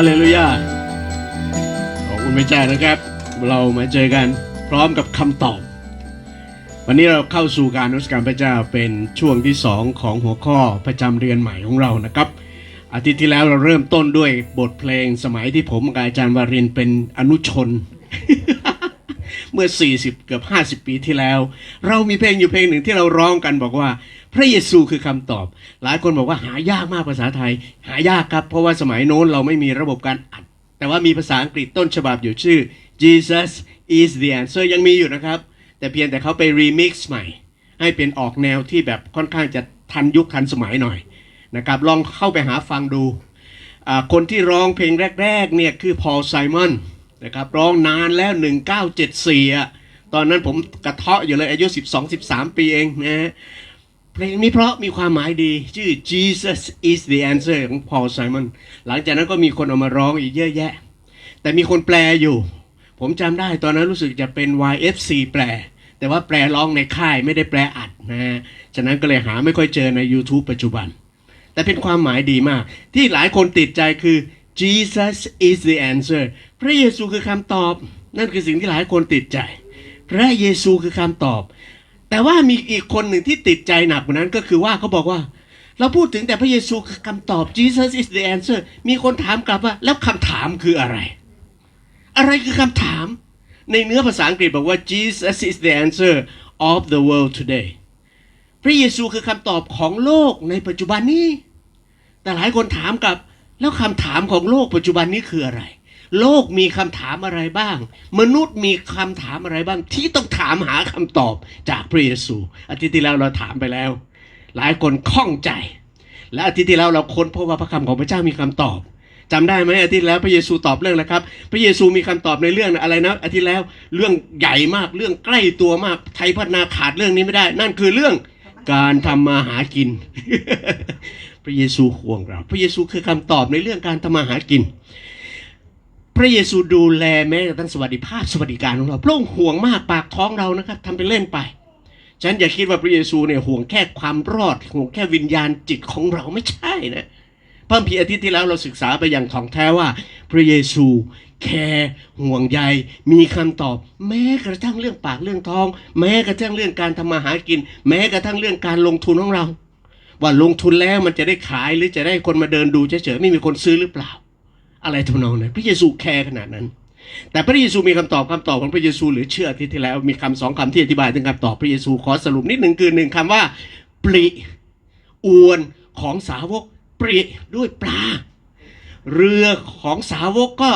าเลลูยาขอบคุณพระเจ้านะครับ เรามาเจอกันพร้อมกับคำตอบ วันนี้เราเข้าสู่การนมัสการพระเจ้าเป็นช่วงที่สองของหัวข้อประจำเดือนใหม่ของเรานะครับ อาทิตย์ที่แล้วเราเริ่มต้นด้วยบทเพลงสมัยที่ผมกับอาจารย์วารินเป็นอนุชน เมื่อ 40 เกือบ 50 ปีที่แล้ว เรามีเพลงอยู่เพลงหนึ่งที่เราร้องกันบอกว่า พระเยซูคือคำตอบ หลายคนบอกว่าหายากมากภาษาไทย หายากครับ เพราะว่าสมัยโน้นเราไม่มีระบบการอัด แต่ว่ามีภาษาอังกฤษต้นฉบับอยู่ชื่อ Jesus is the answer ยังมีอยู่นะครับ แต่เพียงแต่เขาไปรีมิกซ์ใหม่ ให้เป็นออกแนวที่แบบค่อนข้างจะทันยุคทันสมัยหน่อยนะครับ ลองเข้าไปหาฟังดู คนที่ร้องเพลงแรกๆเนี่ยคือพอลไซมอนนะครับร้องนานแล้ว 1974อะตอนนั้นผมกระเทาะอยู่เลยอายุ 12-13 ปีเองนะ เพลงนี้เพราะมีความหมายดี ชื่อ Jesus is the answer ของพอลไซมอนหลังจากนั้นก็มีคนเอามาร้องอีกเยอะแยะ แต่มีคนแปลอยู่ ผมจำได้ตอนนั้นรู้สึกจะเป็น YFC แปล แต่ว่าแปลร้องในค่ายไม่ได้แปลอัดนะฮะ ฉะนั้นก็เลยหาไม่ค่อยเจอใน YouTube ปัจจุบัน แต่เป็นความหมายดีมาก ที่หลายคนติดใจคือ Jesus is the answer พระเยซูคือคำตอบ นั่นคือสิ่งที่หลายคนติดใจ พระเยซูคือคำตอบ แต่ว่ามีอีกคนหนึ่งที่ติดใจหนักกว่านั้นก็คือว่าเขาบอกว่า เราพูดถึงแต่พระเยซูคือคำตอบ Jesus is the answer มีคนถามกลับว่า แล้วคำถามคืออะไร อะไรคือคำถาม ในเนื้อภาษาอังกฤษบอกว่า Jesus is the answer of the world today พระเยซูคือคำตอบของโลกในปัจจุบันนี้ แต่หลายคนถามกลับ แล้วคำถามของโลกปัจจุบันนี้คืออะไร โลกมีคำถามอะไรบ้าง มนุษย์มีคำถามอะไรบ้าง ที่ต้องถามหาคำตอบจากพระเยซู อาทิตย์ที่แล้วเราถามไปแล้ว หลายคนข้องใจ และอาทิตย์ที่แล้วเราค้นพบว่าพระคำของพระเจ้ามีคำตอบจำได้ไหมอาทิตย์แล้วพระเยซูตอบเรื่องอะไรครับ พระเยซูมีคำตอบในเรื่องอะไรนะอาทิตย์แล้วเรื่องใหญ่มากเรื่องใกล้ตัวมากไทยพัฒนาขาดเรื่องนี้ไม่ได้ นั่นคือเรื่องการทำมาหากิน พระเยซูห่วงเรา พระเยซูคือคำตอบในเรื่องการทำมาหากิน ระเยซูดูแลแม้กระทั่งสวัสดิภาพสวัสดิการของเราพระองค์ห่วงมากปากท้องเรานะครับทำไปเล่นไป ฉันอย่าคิดว่าพระเยซูเนี่ยห่วงแค่ความรอดห่วงแค่วิญญาณจิตของเราไม่ใช่นะพระคัมภีร์อาทิตย์ที่แล้วเราศึกษาไปอย่างถ่องแท้ว่า พระเยซูแคร์ห่วงใยมีคำตอบ แม้กระทั่งเรื่องปากเรื่องท้อง แม้กระทั่งเรื่องการทำมาหากิน แม้กระทั่งเรื่องการลงทุนของเรา ว่าลงทุนแล้วมันจะได้ขายหรือจะได้คนมาเดินดูเฉยๆไม่มีคนซื้อหรือเปล่า อะไรทำนองนั้นพระเยซูแคร์ขนาดนั้น แต่พระเยซูมีคำตอบคำตอบของพระเยซู หรือเชื่อที่ที่แล้วมีคำสองคำที่อธิบายถึงคำตอบพระเยซูขอสรุปนิดหนึ่งคือหนึ่งคำว่า ปริอวนของสาวกปริด้วยปลา เรือของสาวกก็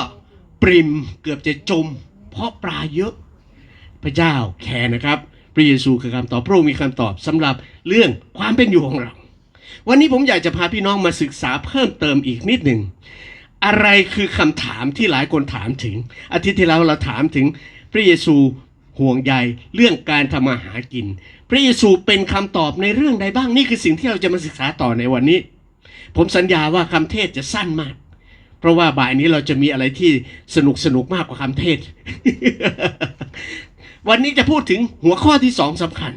ปริมเกือบจะจม เพราะปลาเยอะ พระเจ้าแคร์นะครับ พระเยซูคือคำตอบพระองค์มีคำตอบสำหรับเรื่องความเป็นอยู่ของเรา วันนี้ผมอยากจะพาพี่น้องมาศึกษาเพิ่มเติมอีกนิดหนึ่ง อะไรคือคำถามที่หลายคนถามถึง อาทิตย์ที่แล้วเราถามถึงพระเยซูห่วงใยเรื่องการทำมาหากิน พระเยซูเป็นคำตอบในเรื่องใดบ้างนี่คือสิ่งที่เราจะมาศึกษาต่อในวันนี้ ผมสัญญาว่าคำเทศจะสั้นมาก เพราะว่าบ่ายนี้เราจะมีอะไรที่สนุกสนุกมากกว่าคำเทศ วันนี้จะพูดถึงหัวข้อที่สองสำคัญ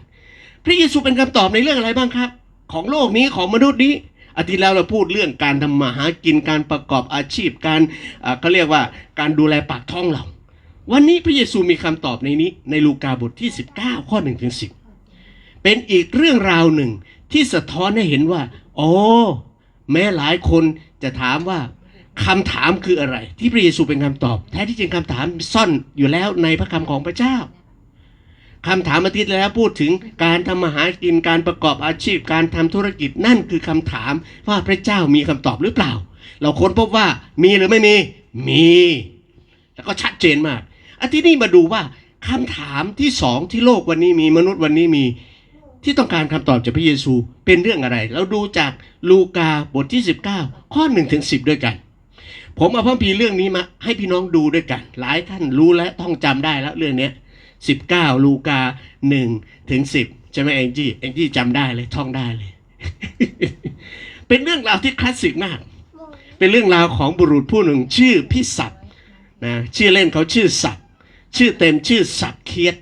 พระเยซูเป็นคำตอบในเรื่องอะไรบ้างครับ ของโลกนี้ของมนุษย์นี้ อาทิตย์แล้วเราพูดเรื่องการทำมาหากินการประกอบอาชีพการเขาเรียกว่าการดูแลปากท้องเรา วันนี้พระเยซูมีคำตอบในนี้ในลูกาบทที่ 19 ข้อ1ถึง10 เป็นอีกเรื่องราวหนึ่งที่สะท้อนให้เห็นว่า โอ้แม้หลายคนจะถามว่าคำถามคืออะไร ที่พระเยซูเป็นคำตอบ แท้ที่จริงคำถามซ่อนอยู่แล้วในพระคำของพระเจ้า คำถามอาทิตย์แล้วพูดถึงการทำมาหากินการประกอบอาชีพการทำธุรกิจนั่นคือคำถามว่าพระเจ้ามีคำตอบหรือเปล่า เราค้นพบว่ามีหรือไม่มี มี แล้วก็ชัดเจนมากอาทิตย์นี้มาดูว่าคำถามที่สองที่โลกวันนี้มีมนุษย์วันนี้มี ที่ต้องการคำตอบจากพระเยซูเป็นเรื่องอะไร เราดูจากลูกาบทที่ 19 ข้อ1ถึง10 ด้วยกัน ผมเอาพระคัมภีเรื่องนี้มาให้พี่น้องดูด้วยกัน หลายท่านรู้และท่องจำได้แล้วเรื่องนี้ 19 ลูกา1ถึง10 ใช่ไหมแองจี้แองจี้จำได้เลยท่องได้เลย เป็นเรื่องราวที่คลาสสิกมาก เป็นเรื่องราวของบุรุษผู้หนึ่งชื่อพิศักดิ์นะชื่อเล่นเขาชื่อศักดิ์ชื่อเต็มชื่อศักดิ์เคียด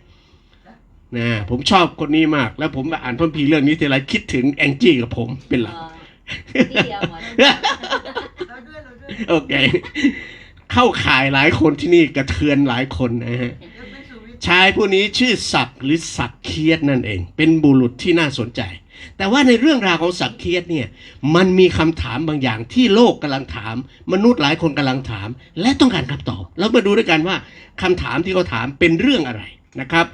นะผมชอบคนนี้มาก แล้วผมอ่านพระคัมภีร์เรื่องนี้ทีไรคิดถึงแองจี้กับผมเป็นหลักที่เดียวหมดเราด้วยเราด้วยโอเค เข้าข่ายหลายคนที่นี่กระเทือนหลายคนนะฮะ ชายผู้นี้ชื่อศักดิ์หรือศักดิ์เคียดนั่นเอง เป็นบุรุษที่น่าสนใจ แต่ว่าในเรื่องราวของศักดิ์เคียดเนี่ยมันมีคำถามบางอย่างที่โลกกำลังถาม มนุษย์หลายคนกำลังถาม และต้องการคำตอบ เรามาดูด้วยกันว่าคำถามที่เขาถามเป็นเรื่องอะไรนะครับ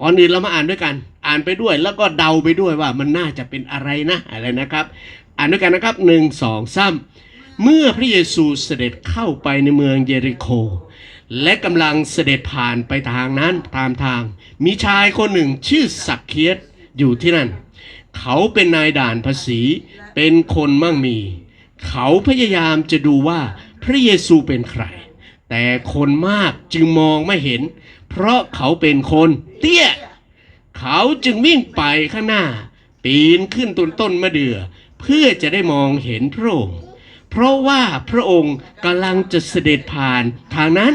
ก่อนอื่นเรามาอ่านด้วยกัน อ่านไปด้วยแล้วก็เดาไปด้วยว่ามันน่าจะเป็นอะไรนะอะไรนะครับ อ่านด้วยกันนะครับหนึ่งสองสามเมื่อพระเยซูเสด็จเข้าไปในเมืองเยริโค และกำลังเสด็จผ่านไปทางนั้นตามทาง มีชายคนหนึ่งชื่อสักเคียตอยู่ที่นั่น เขาเป็นนายด่านภาษี เป็นคนมั่งมี เขาพยายามจะดูว่าพระเยซูเป็นใคร แต่คนมากจึงมองไม่เห็น เพราะเขาเป็นคนเตี้ย เขาจึงวิ่งไปข้างหน้า ปีนขึ้นต้นต้นมะเดื่อเพื่อจะได้มองเห็นพระองค์ เพราะว่าพระองค์กำลังจะเสด็จผ่านทางนั้น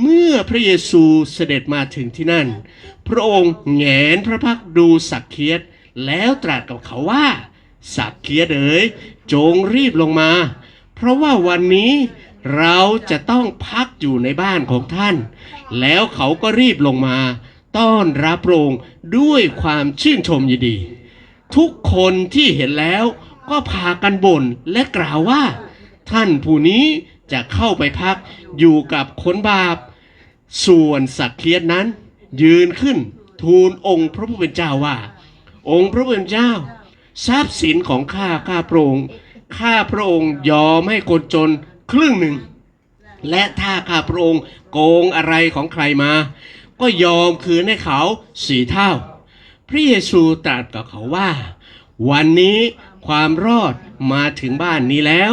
เมื่อพระเยซูเสด็จมาถึงที่นั่น พระองค์แงนพระพักดูสักเคียดแล้วตรัสกับเขาว่า สักเคียดเอ๋ยจงรีบลงมา เพราะว่าวันนี้เราจะต้องพักอยู่ในบ้านของท่าน แล้วเขาก็รีบลงมา ต้อนรับพระองค์ด้วยความชื่นชมยินดี ทุกคนที่เห็นแล้วก็พากันบ่นและกล่าวว่า ท่านผู้นี้ จะเข้าไปพักอยู่กับคนบาป ส่วนสักเคียดนั้น ยืนขึ้นทูลองค์พระผู้เป็นเจ้าว่า องค์พระผู้เป็นเจ้า ทรัพย์สินของข้าข้าพระองค์ข้าพระองค์ยอมให้คนจนครึ่งหนึ่ง และถ้าข้าพระองค์โกงอะไรของใครมา ก็ยอมคืนให้เขาสี่เท่า พระเยซูตรัสกับเขาว่า วันนี้ความรอดมาถึงบ้านนี้แล้ว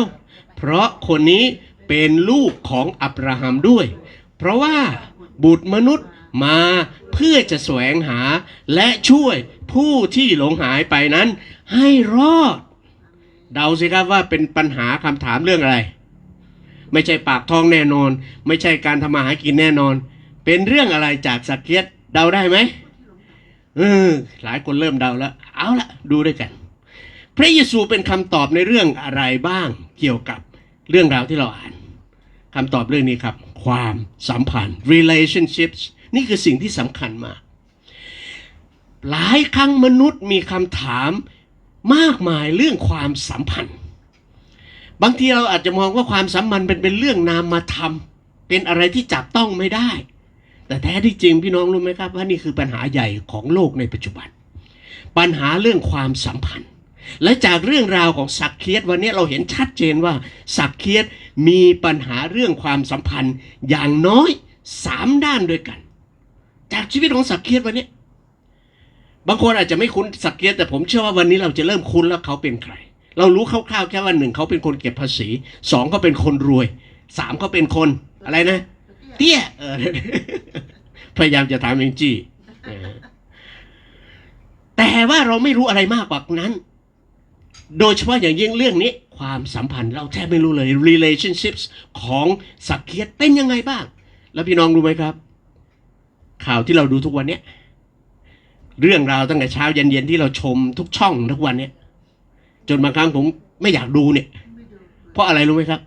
เพราะคนนี้ เป็นลูกของอับราฮัมด้วย เพราะว่าบุตรมนุษย์มาเพื่อจะแสวงหาและช่วยผู้ที่หลงหายไปนั้น ให้รอด เดาสิครับว่าเป็นปัญหาคำถามเรื่องอะไร ไม่ใช่ปากท้องแน่นอน ไม่ใช่การทำมาหากินแน่นอน เป็นเรื่องอะไรจากสักเคียดเดาได้ไหมเออหลายคนเริ่มเดาแล้ว เอาละดูด้วยกัน พระเยซูเป็นคำตอบในเรื่องอะไรบ้างเกี่ยวกับเรื่องราวที่เราอ่าน คำตอบเรื่องนี้ครับ ความสัมพันธ์ relationships นี่คือสิ่งที่สำคัญมาก หลายครั้งมนุษย์มีคำถามมากมายเรื่องความสัมพันธ์ บางทีเราอาจจะมองว่าความสัมพันธ์เป็นเป็นเรื่องนามธรรมเป็นอะไรที่จับต้องไม่ได้ แต่แท้ที่จริงพี่น้องรู้ไหมครับว่านี่คือปัญหาใหญ่ของโลกในปัจจุบัน ปัญหาเรื่องความสัมพันธ์ และจากเรื่องราวของสักเคียตวันนี้เราเห็นชัดเจนว่า สักเคียตมีปัญหาเรื่องความสัมพันธ์อย่างน้อยสามด้านด้วยกัน จากชีวิตของสักเคียตวันนี้ บางคนอาจจะไม่คุ้นสักเคียตแต่ผมเชื่อว่าวันนี้เราจะเริ่มคุ้นแล้วเขาเป็นใคร เรารู้คร่าวๆแค่ว่าหนึ่งเขาเป็นคนเก็บภาษีสองเขาเป็นคนรวยสามเขาเป็นคนอะไรนะ เตี้ยเออพยายามจะถามเองจี้แต่ว่าเราไม่รู้อะไรมากกว่านั้น โดยเฉพาะอย่างยิ่งเรื่องนี้ความสัมพันธ์เราแทบไม่รู้เลย relationships ของสักเคียตเป็นยังไงบ้าง แล้วพี่น้องรู้ไหมครับ ข่าวที่เราดูทุกวันเนี้ยเรื่องราวตั้งแต่เช้าเย็นๆที่เราชมทุกช่องทุกวันเนี้ยจนบางครั้งผมไม่อยากดูเนี่ย เพราะอะไรรู้ไหมครับ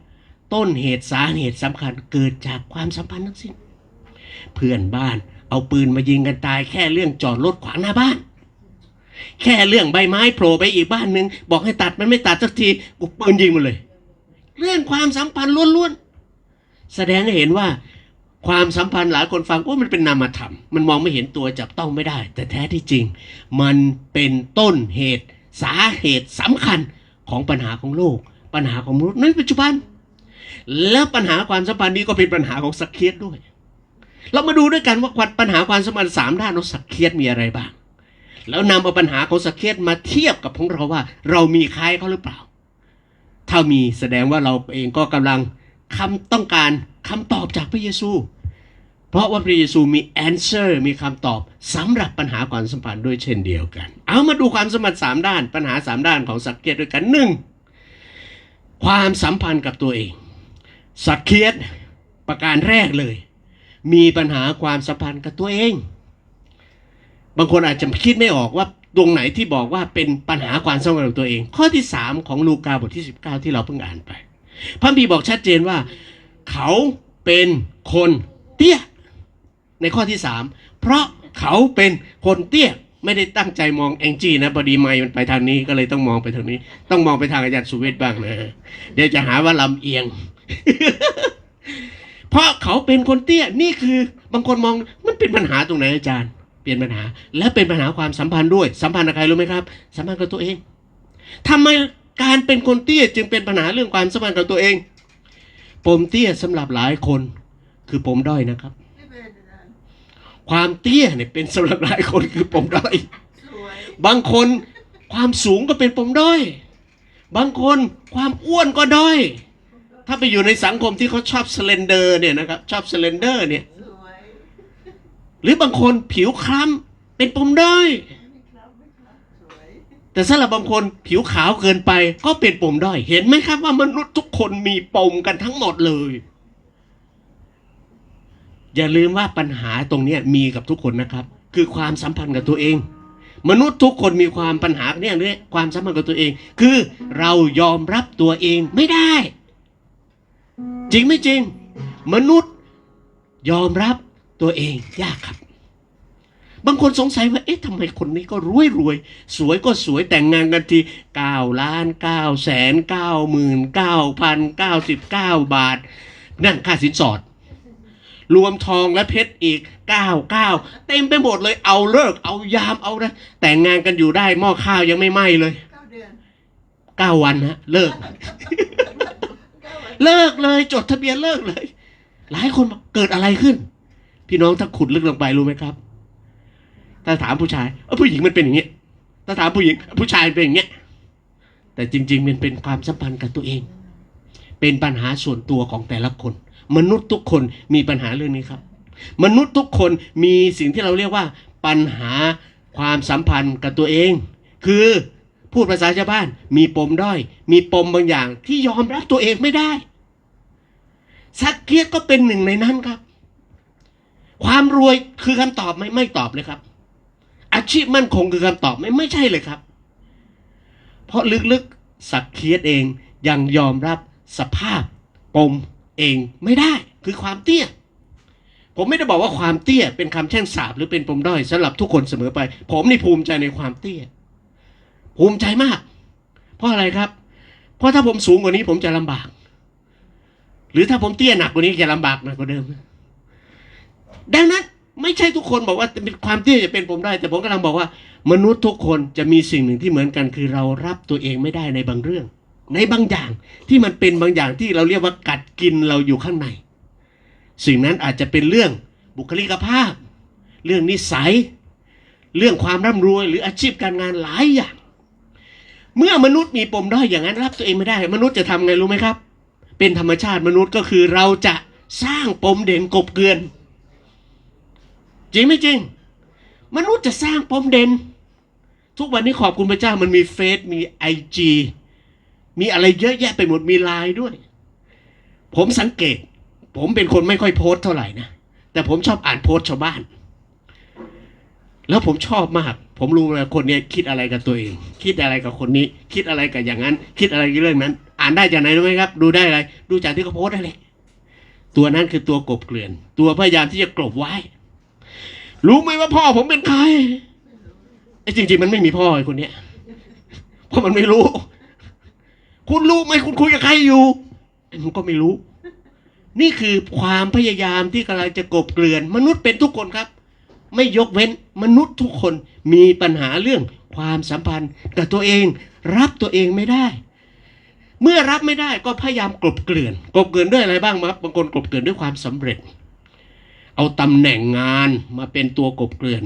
ต้นเหตุสาเหตุสำคัญเกิดจากความสัมพันธ์ทั้งสิ้น เพื่อนบ้านเอาปืนมายิงกันตายแค่เรื่องจอดรถขวางหน้าบ้าน แค่เรื่องใบไม้โผล่ไปอีกบ้านหนึ่งบอกให้ตัดมันไม่ตัดสักทีกูปืนยิงมันเลย เรื่องความสัมพันธ์ล้วนๆแสดงให้เห็นว่าความสัมพันธ์หลายคนฟังว่ามันเป็นนามธรรม มันมองไม่เห็นตัวจับต้องไม่ได้ แต่แท้ที่จริง มันเป็นต้นเหตุ สาเหตุสำคัญของปัญหาของโลก ปัญหาของมนุษย์ในปัจจุบัน แล้วปัญหาความสัมพันธ์นี้ก็เป็นปัญหาของสักเคียตด้วย เรามาดูด้วยกันว่าปัญหาความสัมพันธ์สามด้านของสักเคียตมีอะไรบ้าง แล้วนำเอาปัญหาของสักเคียตมาเทียบกับของเราว่า เรามีคล้ายเขาหรือเปล่า ถ้ามีแสดงว่าเราเองก็กำลังคำต้องการคำตอบจากพระเยซู เพราะว่าพระเยซูมี answer มีคำตอบสำหรับปัญหาความสัมพันธ์ด้วยเช่นเดียวกัน เอามาดูความสัมพันธ์สามด้าน ปัญหาสามด้านของสักเคียตด้วยกันหนึ่งความสัมพันธ์กับตัวเอง สักเคียตประการแรกเลย มีปัญหาความสัมพันธ์กับตัวเอง บางคนอาจจะคิดไม่ออกว่าตรงไหนที่บอกว่าเป็นปัญหาความสัมพันธ์กับตัวเอง ข้อที่ 3 ของลูกาบทที่ 19 ที่เราเพิ่งอ่านไป พระบีบอกชัดเจนว่า เขาเป็นคนเตี้ย ในข้อที่สามเพราะเขาเป็นคนเตี้ยไม่ได้ตั้งใจมองแองจี้นะพอดีไมค์มันไปทางนี้ก็เลยต้องมองไปทางนี้ ต้องมองไปทางอาจารย์สุเวทบ้างนะเดี๋ยวจะหาว่าลำเอียง เพราะเขาเป็นคนเตี้ยนี่คือบางคนมองมันเป็นปัญหาตรงไหนอาจารย์ เปลี่ยนปัญหา และเป็นปัญหาความสัมพันธ์ด้วย สัมพันธ์กับใครรู้ไหมครับ สัมพันธ์กับตัวเองทำไมการเป็นคนเตี้ยจึงเป็นปัญหาเรื่องความสัมพันธ์กับตัวเองปมเตี้ยสำหรับหลายคน คือปมด้อยนะครับ ความเตี้ยเนี่ยเป็นสำหรับหลายคนคือปมด้อยยบางคนความสูงก็เป็นปมด้อย บางคนความอ้วนก็ด้อย ถ้าไปอยู่ในสังคมที่เขาชอบสเลนเดอร์เนี่ยนะครับ ชอบสเลนเดอร์เนี่ย หรือบางคนผิวคล้ำเป็นปมด้อยไม่ครับไม่ครับสวยแต่สำหรับบางคนผิวขาวเกินไปก็เป็นปมด้อย เห็นไหมครับว่ามนุษย์ทุกคนมีปมกันทั้งหมดเลย อย่าลืมว่าปัญหาตรงนี้มีกับทุกคนนะครับ คือความสัมพันธ์กับตัวเอง มนุษย์ทุกคนมีความปัญหาเนี่ยเรื่องความสัมพันธ์กับตัวเอง คือเรายอมรับตัวเองไม่ได้ จริงไม่จริง มนุษย์ยอมรับ ตัวเองยากครับ บางคนสงสัยว่า เอ๊ะทำไมคนนี้ก็รวยรวย สวยก็สวยแต่งงานกันทีเก้าล้านเก้าแสนเก้าหมื่นเก้าพันเก้าสิบเก้าบาท นั่นค่าสินสอด รวมทองและเพชรอีกเก้าเก้าเต็มไปหมดเลยเอาเลิก เอายามเอานะแต่งงานกันอยู่ได้หม้อข้าวยังไม่ไหม้เลยเก้าเดือนเก้าวันฮะเลิกเก้าวันเลิกเลยจดทะเบียนเลิกเลย หลายคนบอกเกิดอะไรขึ้น พี่น้องถ้าขุดลึกลงไปรู้ไหมครับ ถ้าถามผู้ชายเออผู้หญิงมันเป็นอย่างเงี้ยถ้าถามผู้หญิง ผู้ชายเป็นอย่างเงี้ยแต่จริง ๆ มันเป็นความสัมพันธ์กับตัวเอง เป็นปัญหาส่วนตัวของแต่ละคน มนุษย์ทุกคนมีปัญหาเรื่องนี้ครับ มนุษย์ทุกคนมีสิ่งที่เราเรียกว่า ปัญหาความสัมพันธ์กับตัวเอง คือพูดภาษาชาวบ้าน มีปมด้อย มีปมบางอย่างที่ยอมรับตัวเองไม่ได้สักเกียก็เป็นหนึ่งในนั้นครับ ความรวยคือคำตอบไหมไม่ตอบเลยครับ อาชีพมั่นคงคือคำตอบไหมไม่ใช่เลยครับ เพราะลึกๆสักเคียดเองยังยอมรับสภาพปมเองไม่ได้ คือความเตี้ย ผมไม่ได้บอกว่าความเตี้ย เป็นคำแช่งสาบหรือเป็นปมด้อยสำหรับทุกคนเสมอไป ผมนี่ภูมิใจในความเตี้ย ภูมิใจมาก เพราะอะไรครับ เพราะถ้าผมสูงกว่านี้ผมจะลำบาก หรือถ้าผมเตี้ยหนักกว่านี้จะลำบากหนักกว่าเดิม ดังนั้นไม่ใช่ทุกคนบอกว่าเป็นความเตี้ยจะเป็นผมได้ แต่ผมกำลังบอกว่า มนุษย์ทุกคนจะมีสิ่งหนึ่งที่เหมือนกัน คือเรารับตัวเองไม่ได้ในบางเรื่อง ในบางอย่างที่มันเป็นบางอย่างที่เราเรียกว่ากัดกินเราอยู่ข้างใน สิ่งนั้นอาจจะเป็นเรื่องบุคลิกภาพ เรื่องนิสัย เรื่องความร่ำรวย หรืออาชีพการงานหลายอย่าง เมื่อมนุษย์มีปมด้อยอย่างนั้นรับตัวเองไม่ได้ มนุษย์จะทำไงรู้ไหมครับ เป็นธรรมชาติมนุษย์ก็คือเราจะสร้างปมเด่นกบเกลือน จริงไหมจริง มนุษย์จะสร้างปมเด่น ทุกวันนี้ขอบคุณพระเจ้ามันมีเฟซมีไอจีมีอะไรเยอะแยะไปหมดมีไลน์ด้วย ผมสังเกต ผมเป็นคนไม่ค่อยโพสต์เท่าไหร่นะ แต่ผมชอบอ่านโพสต์ชาวบ้าน แล้วผมชอบมาก ผมรู้เลยคนนี้คิดอะไรกับตัวเอง คิดอะไรกับคนนี้ คิดอะไรกับอย่างนั้น คิดอะไรกับเรื่องนั้น อ่านได้จากไหนรู้ไหมครับ ดูได้อะไร ดูจากที่เขาโพสต์ได้เลย ตัวนั้นคือตัวกบเกลื่อน ตัวพยายามที่จะกลบไว้ รู้ไหมว่าพ่อผมเป็นใครไอ้จริง ๆ มันไม่มีพ่อไอ้คนเนี้ยเพราะมันไม่รู้ คุณรู้ไหมคุณคุยกับใครอยู่ไอ้มันก็ไม่รู้ นี่คือความพยายามที่กำลังจะกบเกลื่อน มนุษย์เป็นทุกคนครับ ไม่ยกเว้นมนุษย์ทุกคนมีปัญหาเรื่องความสัมพันธ์กับตัวเอง รับตัวเองไม่ได้ เมื่อรับไม่ได้ก็พยายามกลบเกลื่อน กลบเกลื่อนด้วยอะไรบ้างครับบางคนกลบเกลื่อนด้วยความสำเร็จ เอาตำแหน่งงานมาเป็นตัวกบเกลื่อน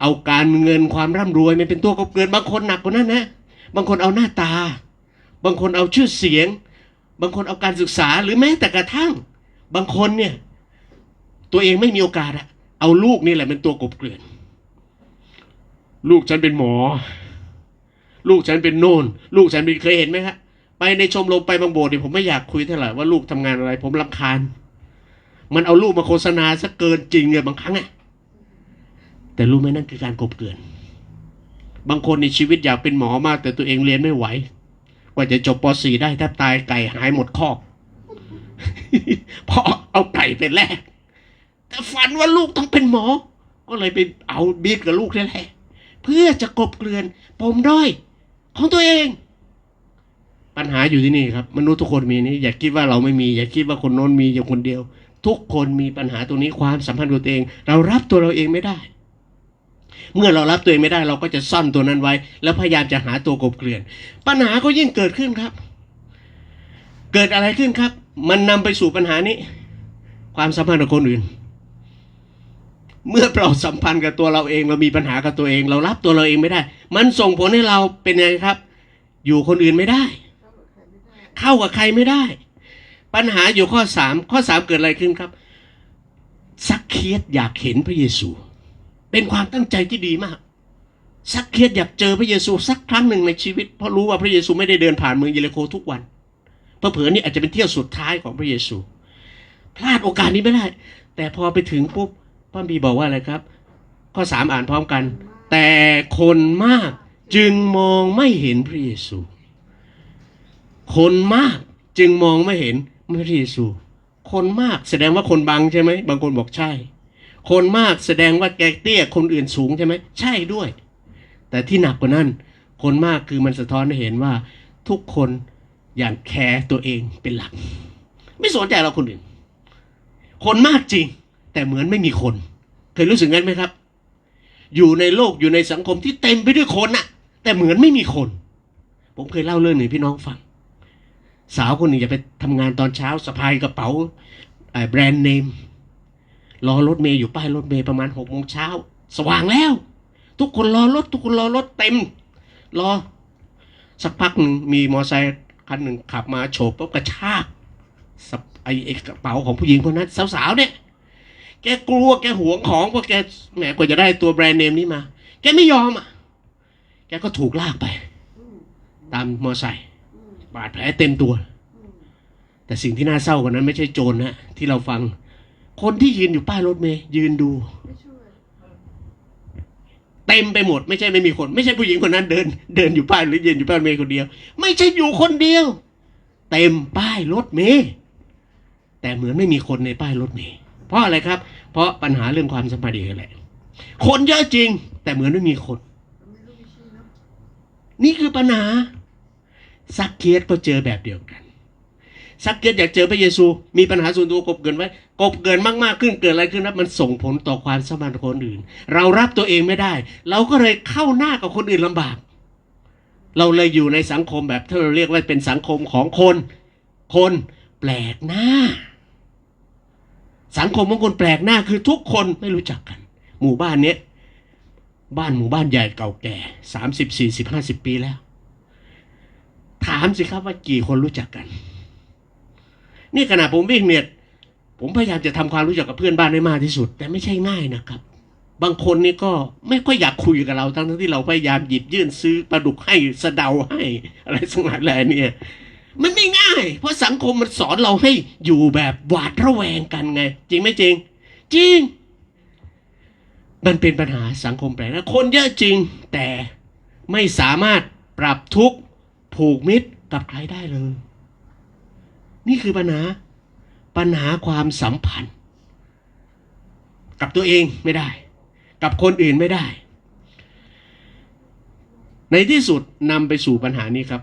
เอาการเงินความร่ำรวยมาเป็นตัวกบเกลื่อน บางคนหนักกว่านั้นนะ บางคนเอาหน้าตา บางคนเอาชื่อเสียง บางคนเอาการศึกษาหรือแม้แต่กระทั่ง บางคนเนี่ย ตัวเองไม่มีโอกาสอะเอาลูกนี่แหละเป็นตัวกบเกลื่อน ลูกฉันเป็นหมอ ลูกฉันเป็นโน่น ลูกฉันเป็นเคยเห็นไหมครับไปในชมรมไปบางโบสถ์เนี่ยผมไม่อยากคุยเท่าไหร่ว่าลูกทำงานอะไร ผมรำคาญ มันเอาลูกมาโฆษณาซะเกินจริงเลยบางครั้งอะแต่รู้ไหมนั่นคือการกบเกลื่อนบางคนในชีวิตอยากเป็นหมอมาก แต่ตัวเองเรียนไม่ไหว กว่าจะจบป .4 ได้แทบตายไก่หายหมดคอกเพราะเอาไก่เป็นแรก แต่ฝันว่าลูกต้องเป็นหมอ ก็เลยไปเอาบีดกับลูกนี่แหละเพื่อจะกบเกลื่อนปมด้อยของตัวเอง ปัญหาอยู่ที่นี่ครับ มนุษย์ทุกคนมีนี้อย่าคิดว่าเราไม่มี อย่าคิดว่าคนโน้นมีอย่างคนเดียว ทุกคนมีปัญหาตรงนี้ความสัมพันธ์ตัวเอง เรารับตัวเราเองไม่ได้ เมื่อเรารับตัวเองไม่ได้เราก็จะซ่อนตัวนั้นไว้ แล้วพยายามจะหาตัวกลบเกลื่อน ปัญหาก็ยิ่งเกิดขึ้นครับ เกิดอะไรขึ้นครับ มันนำไปสู่ปัญหานี้ ความสัมพันธ์กับคนอื่น เมื่อเราสัมพันธ์กับตัวเราเองเรามีปัญหากับตัวเอง เรารับตัวเราเองไม่ได้ มันส่งผลให้เราเป็นยังไงครับ อยู่คนอื่นไม่ได้ เข้ากับใครไม่ได้ ปัญหาอยู่ข้อสามข้อสามเกิดอะไรขึ้นครับซักเคียดอยากเห็นพระเยซู เป็นความตั้งใจที่ดีมากซักเคียดอยากเจอพระเยซูสักครั้งหนึ่งในชีวิต เพราะรู้ว่าพระเยซูไม่ได้เดินผ่านเมืองเยริโคทุกวันเพระเผลอนี่อาจจะเป็นเที่ยวสุดท้ายของพระเยซู พลาดโอกาสนี้ไม่ได้ แต่พอไปถึงปุ๊บพระบีบอกว่าอะไรครับ ข้อสามอ่านพร้อมกัน แต่คนมากจึงมองไม่เห็นพระเยซู คนมากจึงมองไม่เห็น พระเยซู คนมากแสดงว่าคนบางใช่ไหมบางคนบอกใช่ คนมากแสดงว่าแกเตี้ยคนอื่นสูงใช่ไหมใช่ด้วย แต่ที่หนักกว่านั้น คนมากคือมันสะท้อนให้เห็นว่าทุกคนอย่างแคร์ตัวเองเป็นหลัก ไม่สนใจเราคนอื่น คนมากจริง แต่เหมือนไม่มีคน เคยรู้สึกงั้นไหมครับ อยู่ในโลกอยู่ในสังคมที่เต็มไปด้วยคนน่ะแต่เหมือนไม่มีคน ผมเคยเล่าเรื่องหนึ่งพี่น้องฟัง สาวคนหนึ่งจะไปทำงานตอนเช้าสะพายกระเป๋าแบรนด์เนมรอรถเมย์อยู่ป้ายรถเมย์ประมาณหกโมงเช้าสว่างแล้ว ทุกคนรอรถ ทุกคนรอรถเต็ม รอ สักพักหนึ่งมีมอไซค์คันหนึ่งขับมาโฉบปุ๊บกระชากไอ้กระเป๋าของผู้หญิงคนนั้นสาวๆเนี่ยแกกลัวแกหวงของเพราะแกแหมกว่าจะได้ตัวแบรนด์เนมนี้มา แกไม่ยอมอะ แกก็ถูกลากไป ตามมอไซค์ บาดแผลเต็มตัว แต่สิ่งที่น่าเศร้ากว่านั้น ไม่ใช่โจรนะที่เราฟัง คนที่ยืนอยู่ป้ายรถเมย์ยืนดู เต็มไปหมด ไม่ใช่ไม่มีคน ไม่ใช่ผู้หญิงคนนั้นเดิน เดินอยู่ป้ายหรือยืนอยู่ป้ายรถเมย์คนเดียว ไม่ใช่อยู่คนเดียว เต็มป้ายรถเมย์แต่เหมือนไม่มีคนในป้ายรถเมย์เพราะอะไรครับ เพราะปัญหาเรื่องความสัมพันธ์เองแหละ คนเยอะจริง แต่เหมือนไม่มีคน นี่คือปัญหา ซักเคียสก็เจอแบบเดียวกัน ซักเคียสอยากเจอพระเยซู มีปัญหาส่วนตัวกบเกินไว้กบเกินมากๆขึ้นเกิดอะไรขึ้นนะมันส่งผลต่อความสัมพันธ์คนอื่น เรารับตัวเองไม่ได้ เราก็เลยเข้าหน้ากับคนอื่นลำบาก เราเลยอยู่ในสังคมแบบที่เราเรียกว่าเป็นสังคมของคน คนแปลกหน้า สังคมของคนแปลกหน้าคือทุกคนไม่รู้จักกัน หมู่บ้านเนี้ยบ้านหมู่บ้านใหญ่เก่าแก่สามสิบสี่สิบห้าสิบปีแล้ว ถามสิครับว่ากี่คนรู้จักกัน นี่ขณะผมวิ่งเนี่ยผมพยายามจะทำความรู้จักกับเพื่อนบ้านให้มากที่สุด แต่ไม่ใช่ง่ายนะครับ บางคนนี่ก็ไม่ค่อยอยากคุยกับเราทั้งที่เราพยายามหยิบยื่นซื้อปลาดุกให้สะเดาให้ อะไรสักหลายแหล่เนี่ยมันไม่ง่าย เพราะสังคมมันสอนเราให้อยู่แบบหวาดระแวงกันไง จริงไหมจริง จริง มันเป็นปัญหาสังคมแปลกนะคนเยอะจริง แต่ไม่สามารถปรับทุกข์ ผูกมิตรกับใครได้เลย นี่คือปัญหา ปัญหาความสัมพันธ์ กับตัวเองไม่ได้ กับคนอื่นไม่ได้ ในที่สุดนำไปสู่ปัญหานี้ครับ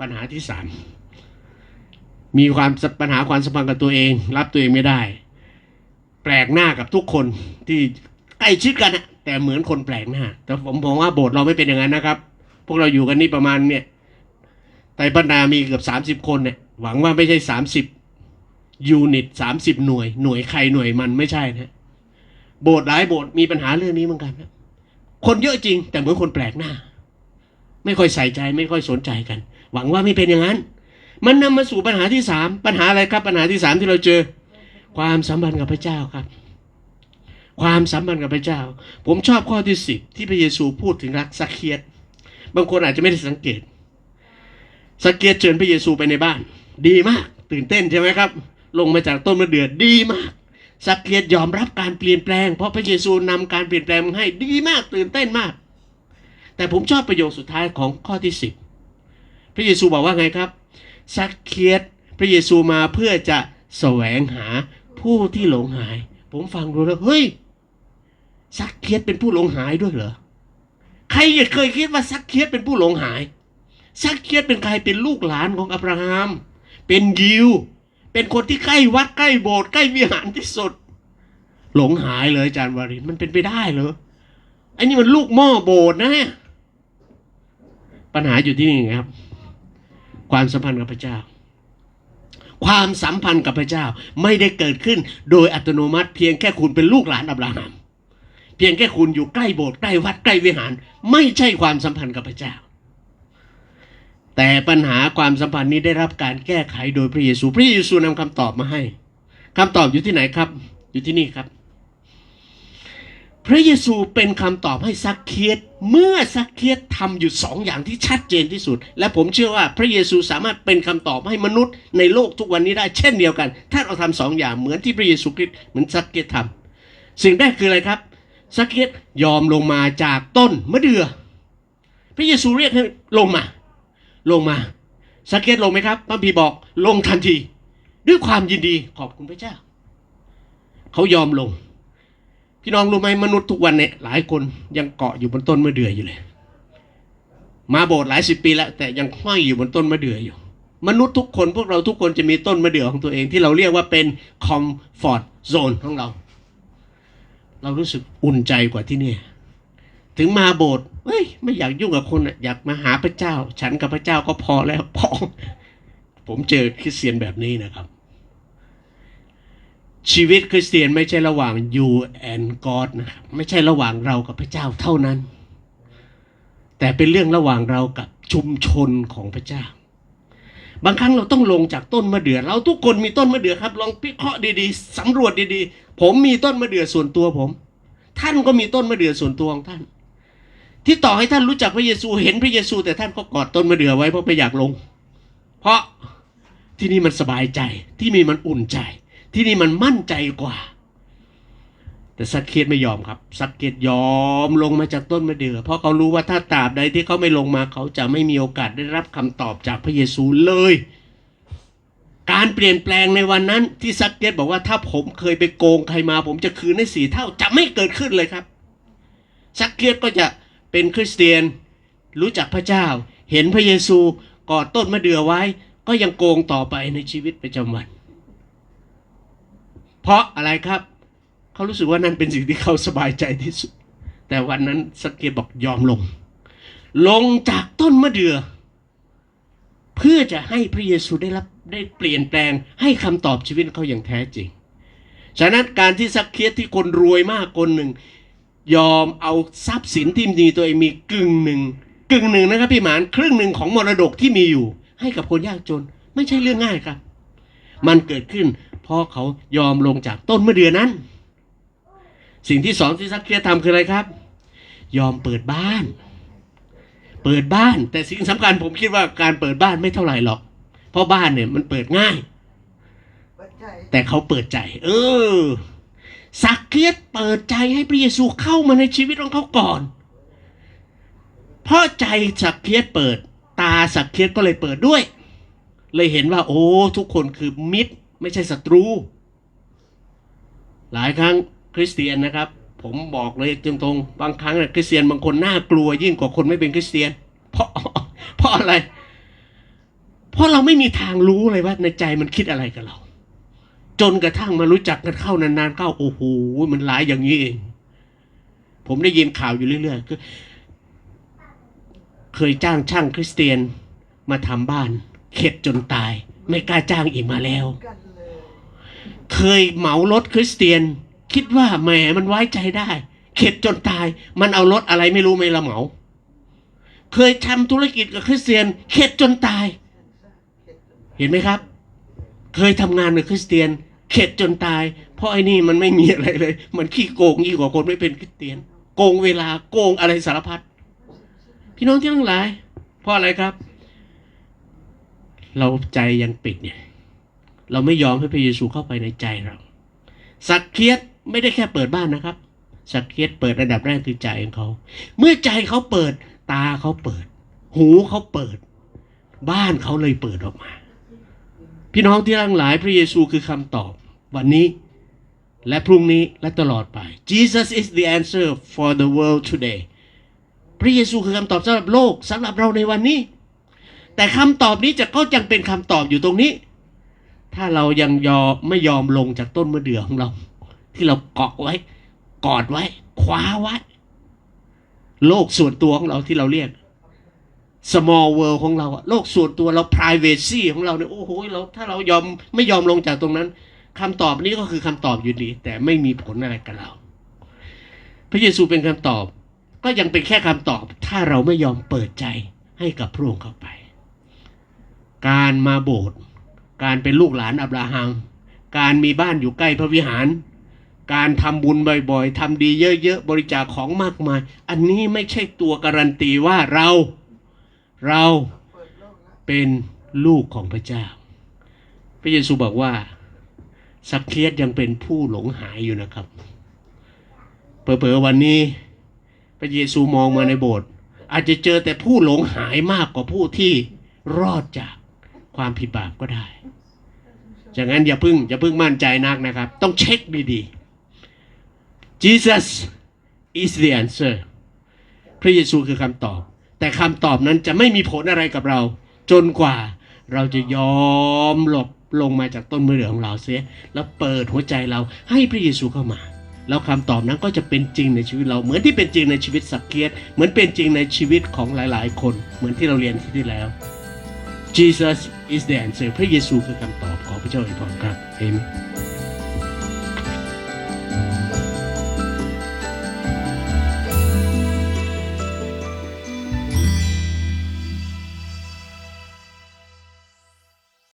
ปัญหาที่สามมีความปัญหาความสัมพันธ์กับตัวเอง รับตัวเองไม่ได้ แปลกหน้ากับทุกคนที่ใกล้ชิดกันแต่เหมือนคนแปลกหน้าแต่ผมมองว่าโบสถ์เราไม่เป็นอย่างนั้นนะครับ พวกเราอยู่กันนี่ประมาณเนี่ย ไตรบรรดามีเกือบสามสิบคนเนี่ย หวังว่าไม่ใช่สามสิบยูนิตสามสิบหน่วย หน่วยใครหน่วยมันไม่ใช่นะ โบสถ์หลายโบสถ์มีปัญหาเรื่องนี้เหมือนกันนะ คนเยอะจริง แต่เหมือนคนแปลกหน้า ไม่ค่อยใส่ใจไม่ค่อยสนใจกัน หวังว่าไม่เป็นอย่างนั้น มันนำมาสู่ปัญหาที่สามปัญหาอะไรครับ ปัญหาที่สามที่เราเจอ ความสัมพันธ์กับพระเจ้าครับความสัมพันธ์กับพระเจ้า ผมชอบข้อที่สิบที่พระเยซูพูดถึงรักสักเคียดบางคนอาจจะไม่ได้สังเกต สักเคียดเชิญพระเยซูไปในบ้าน ดีมาก ตื่นเต้นใช่ไหมครับ ลงมาจากต้นมะเดือดีมากสักเคียดยอมรับการเปลี่ยนแปลง เพราะพระเยซูนำการเปลี่ยนแปลงมาให้ดีมาก ตื่นเต้นมาก แต่ผมชอบประโยคสุดท้ายของข้อที่สิบพระเยซูบอกว่าไงครับซักเคียสพระเยซูมาเพื่อจะแสวงหาผู้ที่หลงหาย ผมฟังดูแล้วเฮ้ยซักเคียสเป็นผู้หลงหายด้วยเหรอใครเคยคิดว่าซักเคียสเป็นผู้หลงหาย ซักเคียสเป็นใครเป็นลูกหลานของอับราฮัม เป็นยิว เป็นคนที่ใกล้วัดใกล้โบสถ์ใกล้วิหารที่สุด หลงหายเลยอาจารย์วารินมันเป็นไปได้เหรอไอ้นี่มันลูกหม้อโบสถ์นะเนี่ยปัญหาอยู่ที่นี่ครับ ความสัมพันธ์กับพระเจ้า ความสัมพันธ์กับพระเจ้าไม่ได้เกิดขึ้นโดยอัตโนมัติ เพียงแค่คุณเป็นลูกหลานอับราฮัมเพียงแค่คุณอยู่ใกล้โบสถ์ใกล้วัดใกล้วิหาร ไม่ใช่ความสัมพันธ์กับพระเจ้า แต่ปัญหาความสัมพันธ์นี้ได้รับการแก้ไขโดยพระเยซู พระเยซูนำคำตอบมาให้คำตอบอยู่ที่ไหนครับ อยู่ที่นี่ครับ พระเยซูเป็นคำตอบให้ซักเคียสเมื่อซักเคียสทำอยู่สองอย่างที่ชัดเจนที่สุด และผมเชื่อว่าพระเยซูสามารถเป็นคำตอบให้มนุษย์ในโลกทุกวันนี้ได้เช่นเดียวกัน ถ้าเราทำสองอย่างเหมือนที่พระเยซูคริสต์เหมือนซักเคียสทำสิ่งแรกคืออะไรครับซักเคียสยอมลงมาจากต้นมะเดื่อพระเยซูเรียกให้ลงมา ลงมาซักเคียสลงไหมครับพระพีบอกลงทันที ด้วยความยินดีขอบคุณพระเจ้า เขายอมลง พี่น้องรู้ไหมมนุษย์ทุกวันเนี่ยหลายคนยังเกาะอยู่บนต้นมะเดื่ออยู่เลย มาโบสถ์หลายสิบปีแล้ว แต่ยังห้อยอยู่บนต้นมะเดื่ออยู่ มนุษย์ทุกคนพวกเราทุกคนจะมีต้นมะเดื่อของตัวเองที่เราเรียกว่าเป็นคอมฟอร์ z โซนของเรา เรารู้สึกอุ่นใจกว่าที่นี่ ถึงมาโบสถ์เฮ้ยไม่อยากยุ่งกับคนอยากมาหาพระเจ้า ฉันกับพระเจ้าก็พอแล้วพอผมเจอคริสเตียนแบบนี้นะครับ ชีวิตคริสเตียนไม่ใช่ระหว่าง you and God นะครับไม่ใช่ระหว่างเรากับพระเจ้าเท่านั้น แต่เป็นเรื่องระหว่างเรากับชุมชนของพระเจ้า บางครั้งเราต้องลงจากต้นมะเดื่อ เราทุกคนมีต้นมะเดื่อครับ ลองพิเคราะห์ดีๆสำรวจดีๆ ผมมีต้นมะเดื่อส่วนตัวผม ท่านก็มีต้นมะเดื่อส่วนตัวของท่าน ที่ต่อให้ท่านรู้จักพระเยซูเห็นพระเยซู แต่ท่านก็กอดต้นมะเดื่อไว้เพราะไม่อยากลง เพราะที่นี่มันสบายใจที่นี่มันอุ่นใจ ที่นี่มันมั่นใจกว่า แต่สักเคียดไม่ยอมครับ สักเคียดยอมลงมาจากต้นมะเดื่อเพราะเขารู้ว่าถ้าตราบใดที่เขาไม่ลงมาเขาจะไม่มีโอกาสได้รับคำตอบจากพระเยซูเลย การเปลี่ยนแปลงในวันนั้นที่ซักเก็ตบอกว่าถ้าผมเคยไปโกงใครมา ผมจะคืนให้สี่เท่าจะไม่เกิดขึ้นเลยครับซักเก็ตก็จะ เป็นคริสเตียน รู้จักพระเจ้า เห็นพระเยซูกอดต้นมะเดื่อไว้ ก็ยังโกงต่อไปในชีวิตประจำวัน เพราะอะไรครับ เขารู้สึกว่านั่นเป็นสิ่งที่เขาสบายใจที่สุด แต่วันนั้นสักเกตบอกยอมลง ลงจากต้นมะเดื่อเพื่อจะให้พระเยซูได้รับได้เปลี่ยนแปลงให้คำตอบชีวิตเขาอย่างแท้จริง ฉะนั้นการที่สักเคียสที่คนรวยมากคนหนึ่ง ยอมเอาทรัพย์สินที่มีตัวเองมีกึ่งหนึ่งกึ่งหนึ่งนะครับพี่หมานครึ่งหนึ่งของมรดกที่มีอยู่ ให้กับคนยากจนไม่ใช่เรื่องง่ายครับ มันเกิดขึ้นเพราะเขายอมลงจากต้นมะเดื่อนั้น สิ่งที่สองที่ซักเคียทำคืออะไรครับ ยอมเปิดบ้าน เปิดบ้าน แต่สิ่งสำคัญผมคิดว่าการเปิดบ้านไม่เท่าไหร่หรอก เพราะบ้านเนี่ยมันเปิดง่ายปัจจัยแต่เขาเปิดใจ เออ สักเคียสเปิดใจให้พระเยซูเข้ามาในชีวิตของเขาก่อน เพราะใจสักเคียสเปิด ตาสักเคียสก็เลยเปิดด้วย เลยเห็นว่า โอ้ทุกคนคือมิตรไม่ใช่ศัตรู หลายครั้งคริสเตียนนะครับ ผมบอกเลยตรงๆบางครั้งคริสเตียนบางคนน่ากลัวยิ่งกว่าคนไม่เป็นคริสเตียน เพราะเพราะอะไร เพราะเราไม่มีทางรู้เลยว่าในใจมันคิดอะไรกับเรา จนกระทั่งมารู้จักกันเข้านานๆเข้าโอ้โหมันหลายอย่างนี้เอง ผมได้ยินข่าวอยู่เรื่อยๆคือเคยจ้างช่างคริสเตียนมาทำบ้าน เข็ดจนตาย ไม่กล้าจ้างอีกมาแล้วเลยเคยเหมารถคริสเตียน คิดว่าแหมมันไว้ใจได้ เข็ดจนตาย มันเอารถอะไรไม่รู้ไม่ละเหมา เคยทำธุรกิจกับคริสเตียน เข็ดจนตาย เห็นไหมครับ เคยทำงานกับคริสเตียน เข็ดจนตาย เพราะไอ้นี่มันไม่มีอะไรเลย มันขี้โกงยิ่งกว่าคนไม่เป็นคริสเตียน โกงเวลาโกงอะไรสารพัดพี่น้องที่ทั้งหลาย เพราะอะไรครับ เราใจยังปิดเนี่ยเราไม่ยอมให้พระเยซูเข้าไปในใจเรา สักเคียสไม่ได้แค่เปิดบ้านนะครับ สักเคียสเปิดระดับแรกคือใจของเขา เมื่อใจเขาเปิด ตาเขาเปิด หูเขาเปิด บ้านเขาเลยเปิดออกมา พี่น้องที่ทั้งหลายพระเยซูคือคำตอบ วันนี้และพรุ่งนี้และตลอดไป Jesus is the answer for the world today พระเยซูคือคำตอบสำหรับโลกสำหรับเราในวันนี้ แต่คำตอบนี้จะก็ยังเป็นคำตอบอยู่ตรงนี้ ถ้าเรายังยอมไม่ยอมลงจากต้นมะเดื่อของเรา ที่เราเกาะไว้ กอดไว้ คว้าไว้ โลกส่วนตัวของเราที่เราเรียก small world ของเราอะโลกส่วนตัวเรา privacy ของเราเนี่ยโอ้โหเราถ้าเรายอมไม่ยอมลงจากตรงนั้นคำตอบนี้ก็คือคำตอบอยู่ดี แต่ไม่มีผลอะไรกับเรา พระเยซูเป็นคำตอบ ก็ยังเป็นแค่คำตอบ ถ้าเราไม่ยอมเปิดใจให้กับพระองค์เข้าไป การมาโบสถ์การเป็นลูกหลานอับราฮัม การมีบ้านอยู่ใกล้พระวิหาร การทำบุญบ่อยๆทำดีเยอะๆบริจาคของมากมาย อันนี้ไม่ใช่ตัวการันตีว่าเรา เราเป็นลูกของพระเจ้า พระเยซูบอกว่าสักเคียสยังเป็นผู้หลงหายอยู่นะครับเผลอๆวันนี้ พระเยซูมองมาในโบสถ์อาจจะเจอแต่ผู้หลงหายมากกว่าผู้ที่รอดจากความผิดบาปก็ได้จากนั้นอย่าพึ่งอย่าพึ่งมั่นใจนักนะครับ ต้องเช็คดีๆ Jesus is the answer พระเยซูคือคำตอบ แต่คำตอบนั้นจะไม่มีผลอะไรกับเรา จนกว่าเราจะยอมหลบลงมาจากต้นมือเดือของเราเสีย แล้วเปิดหัวใจเราให้พระเยซูเข้ามา แล้วคำตอบนั้นก็จะเป็นจริงในชีวิตเราเหมือนที่เป็นจริงในชีวิตสักเกียรติเหมือนเป็นจริงในชีวิตของหลาย ๆ คน เหมือนที่เราเรียนที่ที่แล้ว Jesus is the answer พระเยซูคือคำตอบขอพระเจ้าอวยพรครับเอเมน